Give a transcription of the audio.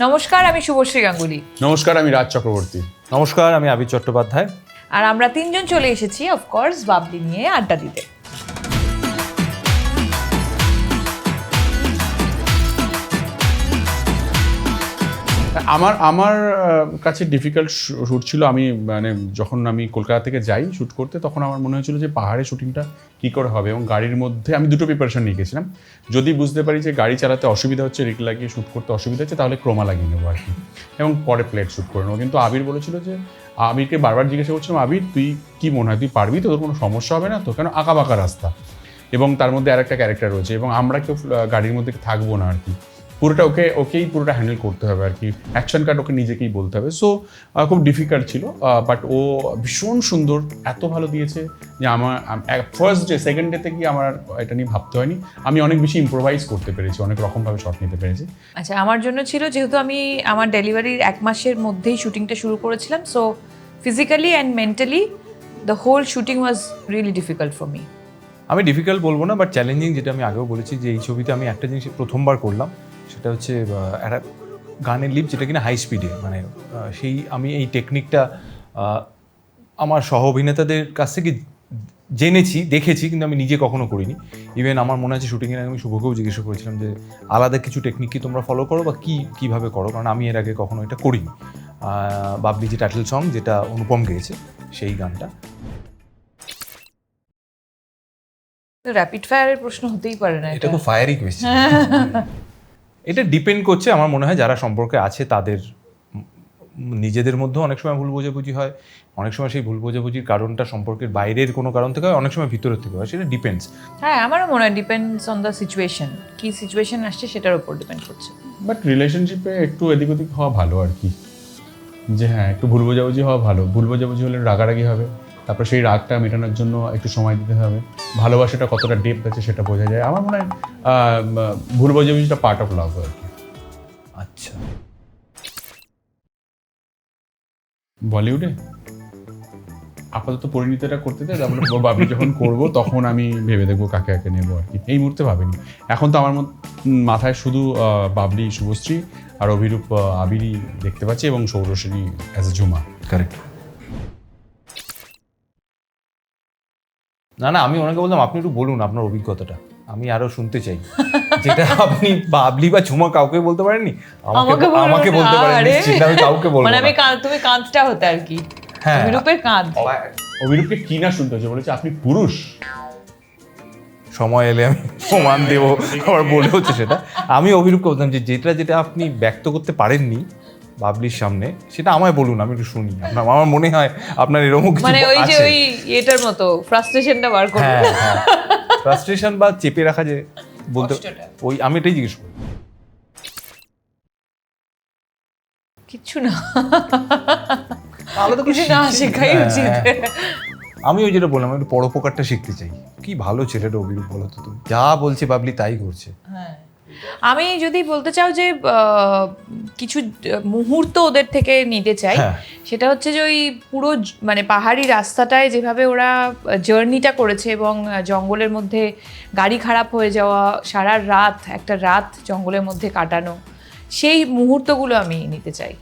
নমস্কার আমি শুভশ্রী গাঙ্গুলি। নমস্কার আমি রাজ চক্রবর্তী। নমস্কার আমি আবির চট্টোপাধ্যায়। আর আমরা তিনজন চলে এসেছি অফকোর্স বাবলি নিয়ে আড্ডা দিতে। আমার আমার কাছে ডিফিকাল্ট শ্যুট ছিল। আমি মানে যখন আমি কলকাতা থেকে যাই শ্যুট করতে, তখন আমার মনে হয়েছিল যে পাহাড়ে শুটিংটা কী করে হবে? এবং গাড়ির মধ্যে আমি দুটো প্রিপারেশন নিয়ে গেছিলাম। যদি বুঝতে পারি যে গাড়ি চালাতে অসুবিধা হচ্ছে রিক লাগিয়ে শ্যুট করতে অসুবিধা হচ্ছে, তাহলে ক্রোমা লাগিয়ে নেব আর কি। এবং পরে প্লেট শ্যুট করে নেব। কিন্তু আবির বলেছিল যে, আবিরকে বারবার জিজ্ঞাসা করছিলাম, আবির, তুই কি মনে হয়, তুই পারবি? তো তোর কোনো সমস্যা হবে না? তো কেন আঁকা বাঁকা রাস্তা? এবং তার মধ্যে আরেকটা ক্যারেক্টার রয়েছে। এবং আমরা কেউ গাড়ির মধ্যে থাকব না আর কি। পুরোটা ওকে ওকেই পুরোটা হ্যান্ডেল করতে হবে আর কি। অ্যাকশন কার্ড ওকে নিজেকেই বলতে হবে। সো খুব ডিফিকাল্ট ছিল বাট ও ভীষণ সুন্দর এত ভালো দিয়েছে যে আমার ফার্স্ট ডে সেকেন্ড ডেতে গিয়ে আমার এটা নিয়ে ভাবতে হয়নি। আমি অনেক বেশি ইম্প্রোভাইজ করতে পেরেছি অনেক রকমভাবে শট নিতে পেরেছি। আচ্ছা আমার জন্য ছিল যেহেতু আমি আমার ডেলিভারির এক মাসের মধ্যেই শুটিংটা শুরু করেছিলাম so physically and mentally the whole shooting was really difficult for me আমি ডিফিকাল্ট বলব না বাট চ্যালেঞ্জিং যেটা আমি আগেও বলেছি যে এই ছবিতে আমি একটা জিনিস প্রথমবার করলাম। সেটা হচ্ছে একটা গানের লিপ যেটা কিনা হাই স্পিডে মানে সেই আমি এই টেকনিকটা আমার সহ অভিনেতাদের কাছ থেকে জেনেছি দেখেছি কিন্তু আমি নিজে কখনো করিনি। ইভেন আমার মনে আছে শুটিংয়ের আগে আমি শুভকেও জিজ্ঞাসা করেছিলাম যে আলাদা কিছু টেকনিক কি তোমরা ফলো করো বা কী কীভাবে করো? কারণ আমি এর আগে কখনো এটা করিনি। বাবলি যে টাইটেল সং যেটা অনুপম গেয়েছে সেই গানটা। র্যাপিড ফায়ারের প্রশ্ন হতেই পারে না এটা খুব ফায়ারি কোয়েশ্চেন এটা ডিপেন্ড করছে আমার মনে হয় যারা সম্পর্কে আছে তাদের নিজেদের মধ্যেও অনেক সময় ভুল বোঝাবুঝি হয় অনেক সময় সেই ভুল বোঝাবুঝির কারণটা সম্পর্কের বাইরের কোনো কারণ থেকে হয় অনেক সময় ভিতরের থেকে হয় সেটা ডিপেন্ডস হ্যাঁ আমারও মনে হয় ডিপেন্ডস অন দ্য সিচুয়েশন কি সিচুয়েশন আসছে সেটার উপর ডিপেন্ড করছে। বাট রিলেশনশিপে একটু এদিক ওদিক হওয়া ভালো আর কি। যে হ্যাঁ একটু ভুল বোঝাবুঝি হওয়া ভালো ভুল বোঝাবুঝি হলে রাগারাগি হবে। তারপর সেই রাগটা মেটানোর জন্য একটু সময় দিতে হবে। ভালোবাসাটা কতটা ডেপ আছে সেটা বোঝা যায়। আমার মনে হয় ভুল বোঝাবুঝিটা পার্ট অফ লাভ আর কি। আচ্ছা। বলিউডে? আপাতত পরিণতিটা করতে দেয় তারপরে ভাবি যখন করব তখন আমি ভেবে দেখব কাকে কাকে নেব আর কি। এই মুহূর্তে ভাবিনি। এখন তো আমার মাথায় শুধু বাবলি শুভশ্রী আর অভিরূপ আহ, আবিরই দেখতে পাচ্ছি এবং Sourashree as a Jhuma. Correct না না আমি ওনাকে বললাম আপনি একটু বলুন আপনার অভিজ্ঞতাটা। আমি আরও শুনতে চাই। যেটা আপনি বাবলি বা ঝুমা কাউকে বলতে পারেননি? আমাকে আমাকে বলতে পারেন আরে। নিশ্চিত আমি কাউকে বলব মানে আমি তুমি কাঁদটা হতে আর কি। হ্যাঁ। অভিরূপের কাঁদ। অভিরূপকে কি না শুনতে হচ্ছে? বলেছে আপনি পুরুষ। সময় এলে আমি প্রমাণ দেব আবার বলে হচ্ছে সেটা। আমি অভিরূপকে বলতাম যে যেটা যেটা আপনি ব্যক্ত করতে পারেননি বাবলির সামনে সেটা আমায় বলুন আমি একটু শুনি। আপনার আমার মনে হয় আপনার এরকম কিছু মানে ওই যে ওই এটার মতো ফ্রাস্ট্রেশনটা বার করবে হ্যাঁ হ্যাঁ। ফ্রাস্ট্রেশন বা চেপে রাখা যে বলতে ওই আমি এটাই জিজ্ঞেস করি। কিচ্ছু না। আলাদা কিছু না শেখাই উচিত। আমি ওই যেটা বললাম একটু পরোপকারটা শিখতে চাই। কি ভালো ছেলেটা অভিরূপ বলো তো তুমি। যা বলছে বাবলি তাই করছে। হ্যাঁ। আমি যদি বলতে চাও যে কিছু মুহূর্ত ওদের থেকে নিতে চাই হ্যাঁ। সেটা হচ্ছে যে ওই পুরো মানে পাহাড়ি রাস্তাটায় যেভাবে ওরা জার্নিটা করেছে এবং জঙ্গলের মধ্যে গাড়ি খারাপ হয়ে যাওয়া সারা রাত একটা রাত জঙ্গলের মধ্যে কাটানো সেই মুহূর্তগুলো আমি নিতে চাই